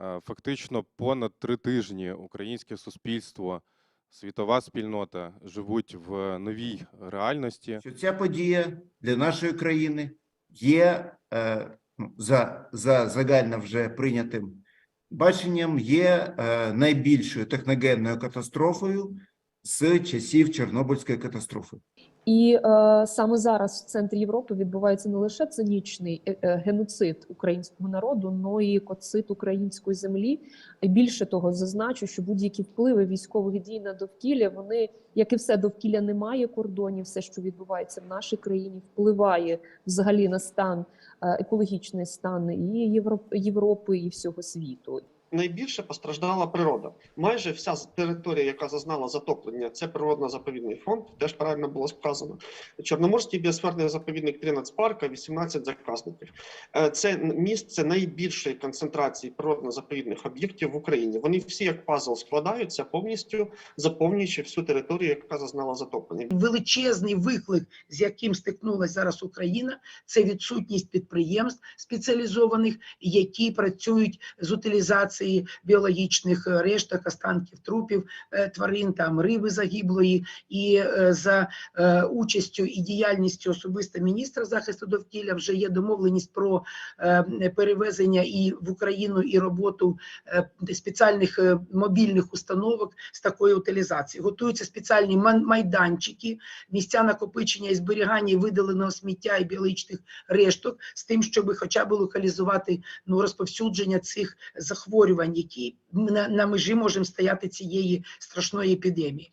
Е, Фактично понад три тижні українське суспільство, світова спільнота живуть в новій реальності. що ця подія для нашої країни є е, ну, за, за загально вже прийнятим баченням, є е, найбільшою техногенною катастрофою з часів Чорнобильської катастрофи. І е, саме зараз в центрі Європи відбувається не лише цинічний е, е, геноцид українського народу, але й екоцид української землі. І більше того, зазначу, що будь-які впливи військових дій на довкілля, вони, як і все довкілля, не має кордонів. Все, що відбувається в нашій країні, впливає взагалі на стан е, екологічний стан і Європи, і всього світу. Найбільше постраждала природа. Майже вся територія, яка зазнала затоплення, це природно-заповідний фонд. Теж правильно було сказано. Чорноморський біосферний заповідник 3 нацпарка, 18 заказників. Е, Це місце найбільшої концентрації природно-заповідних об'єктів в Україні. Вони всі як пазл складаються повністю, заповнюючи всю територію, яка зазнала затоплення. величезний виклик, з яким стикнулася зараз Україна, це відсутність підприємств спеціалізованих, які працюють з утилізації біологічних е, решток, останків трупів е, тварин, там риби загиблої, і е, за участю і діяльністю особисто міністра захисту довкілля вже є домовленість про перевезення і в Україну і роботу спеціальних мобільних установок з такої утилізації. Готуються спеціальні майданчики, місця накопичення і зберігання видаленого сміття і біологічних решток з тим, щоб хоча б локалізувати ну, розповсюдження цих захворювань, які ми на, на межі можемо стояти цієї страшної епідемії.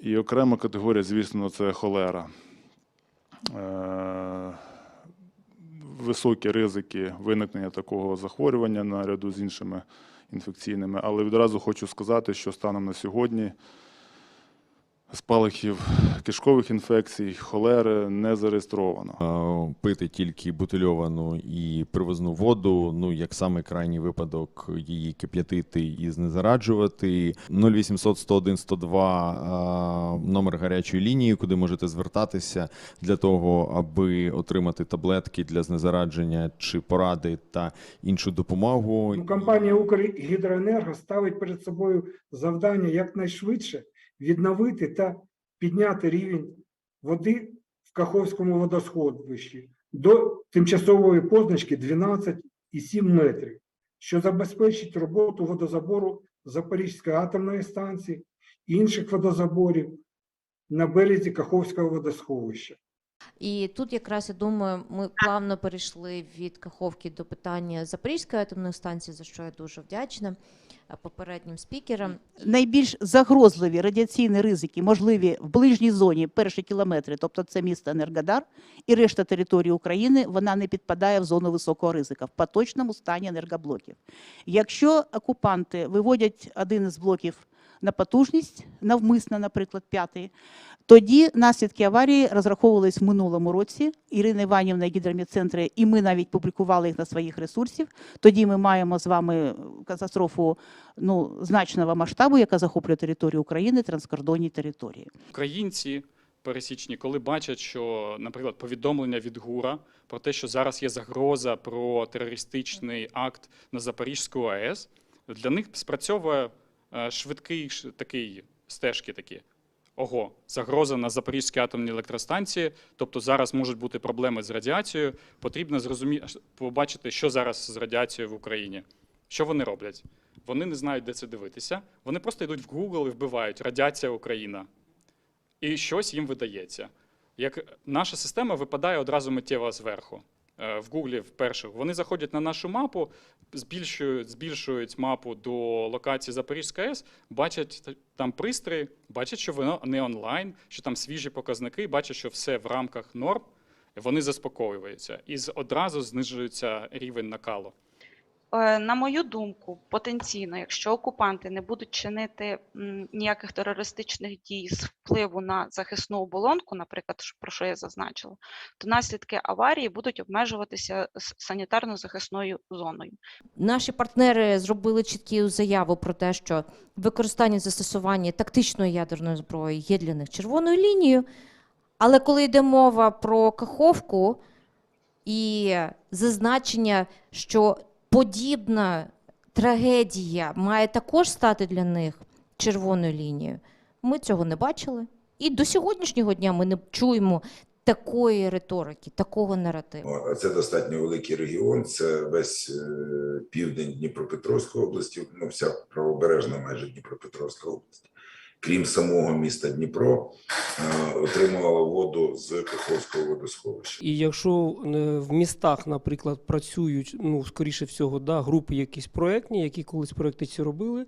І окрема категорія, звісно, це холера. Е, Високі ризики виникнення такого захворювання наряду з іншими інфекційними. Але відразу хочу сказати, що станом на сьогодні спалахів кишкових інфекцій, холери не зареєстровано. Пити тільки бутильовану і привозну воду. Ну як саме крайній випадок, її кип'ятити і знезараджувати. 0800 101 102 е, номер гарячої лінії, куди можете звертатися для того, аби отримати таблетки для знезарадження чи поради та іншу допомогу. Ну, Компанія «Укргідроенерго» ставить перед собою завдання якнайшвидше відновити та підняти рівень води в Каховському водосховищі до тимчасової позначки 12,7 метрів, що забезпечить роботу водозабору Запорізької атомної станції і інших водозаборів на березі Каховського водосховища. І тут якраз я думаю, ми плавно перейшли від Каховки до питання Запорізької атомної станції, за що я дуже вдячна е, попереднім спікерам. найбільш загрозливі радіаційні ризики можливі в ближній зоні перші кілометри, тобто це місто Енергодар, і решта території України вона не підпадає в зону високого ризика в поточному стані енергоблоків. Якщо окупанти виводять один із блоків на потужність, навмисно, наприклад, п'ятий, тоді наслідки аварії розраховувались в минулому році. Ірина Іванівна гідромедцентри, і ми навіть публікували їх на своїх ресурсів. Тоді ми маємо з вами катастрофу ну, значного масштабу, яка захоплює територію України, транскордонні території. Українці пересічні, коли бачать, що, наприклад, повідомлення від ГУРа про те, що зараз є загроза про терористичний акт на Запорізьку АЕС, для них спрацьовує е, швидкий такий стежки такі. Ого, загроза на Запорізькій атомній електростанції, тобто зараз можуть бути проблеми з радіацією. Потрібно зрозуміти, побачити, що зараз з радіацією в Україні. Що вони роблять? Вони не знають, де це дивитися. Вони просто йдуть в Google і вбивають радіація Україна і щось їм видається. Як наша система випадає одразу миттєво зверху. Е, В Гуглі вперше вони заходять на нашу мапу, збільшують, збільшують мапу до локації Запорізька АЕС, бачать там пристрої, бачать, що воно не онлайн, що там свіжі показники, бачать, що все в рамках норм. Вони заспокоюються і одразу знижується рівень накалу. Е, На мою думку, потенційно, якщо окупанти не будуть чинити ніяких терористичних дій з впливу на захисну оболонку, наприклад, про що я зазначила, то наслідки аварії будуть обмежуватися санітарно-захисною зоною. Наші партнери зробили чітку заяву про те, що використання застосування тактичної ядерної зброї є для них червоною лінією. Але коли йде мова про Каховку і зазначення, що подібна трагедія має також стати для них червоною лінією. Ми цього не бачили. І до сьогоднішнього дня ми не чуємо такої риторики, такого наративу. Це достатньо великий регіон. Це весь е, південь Дніпропетровської області, ну вся правобережна майже Дніпропетровська область. Крім самого міста Дніпро, е, отримувала воду з Каховського водосховища. І якщо е, в містах, наприклад, працюють, ну, скоріше всього, да, групи якісь проектні, які колись проекти ці робили,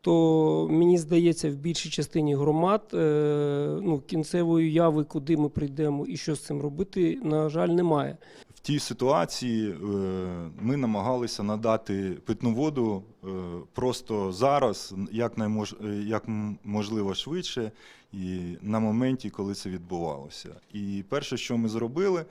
то мені здається, в більшій частині громад е, ну, кінцевої яви, куди ми прийдемо і що з цим робити, на жаль, немає. Тій ситуації е, ми намагалися надати питну воду е, просто зараз, як, наймож, е, як можливо швидше, і на моменті, коли це відбувалося. І перше, що ми зробили,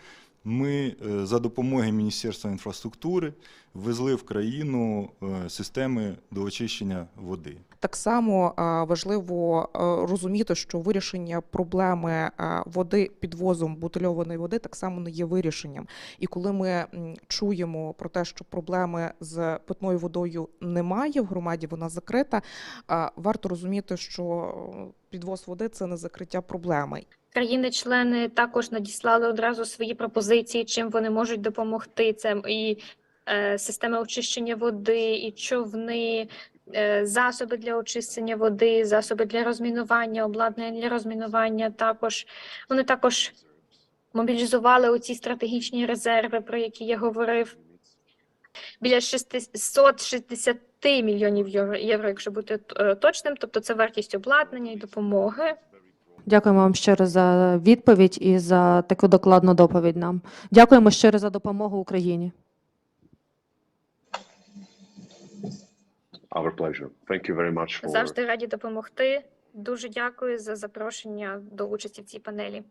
ми за допомогою Міністерства інфраструктури ввезли в країну системи до очищення води. Так само е, важливо е, розуміти, що вирішення проблеми е, води підвозом бутильованої води так само не є вирішенням. І коли ми чуємо про те, що проблеми з питною водою немає в громаді, вона закрита. Варто розуміти, що підвоз води це не закриття проблеми. Країни-члени також надіслали одразу свої пропозиції, чим вони можуть допомогти. Це і системи очищення води, і човни, засоби для очищення води, засоби для розмінування, обладнання для розмінування. Також вони також мобілізували оці стратегічні резерви, про які я говорив. Біля 660 мільйонів євро, якщо бути е, точним, тобто це вартість обладнання і допомоги. Дякуємо вам щиро за відповідь і за таку докладну доповідь нам. Дякуємо щиро за допомогу Україні. Our pleasure. Thank you very much for Завжди раді допомогти. Дуже дякую за запрошення до участі в цій панелі.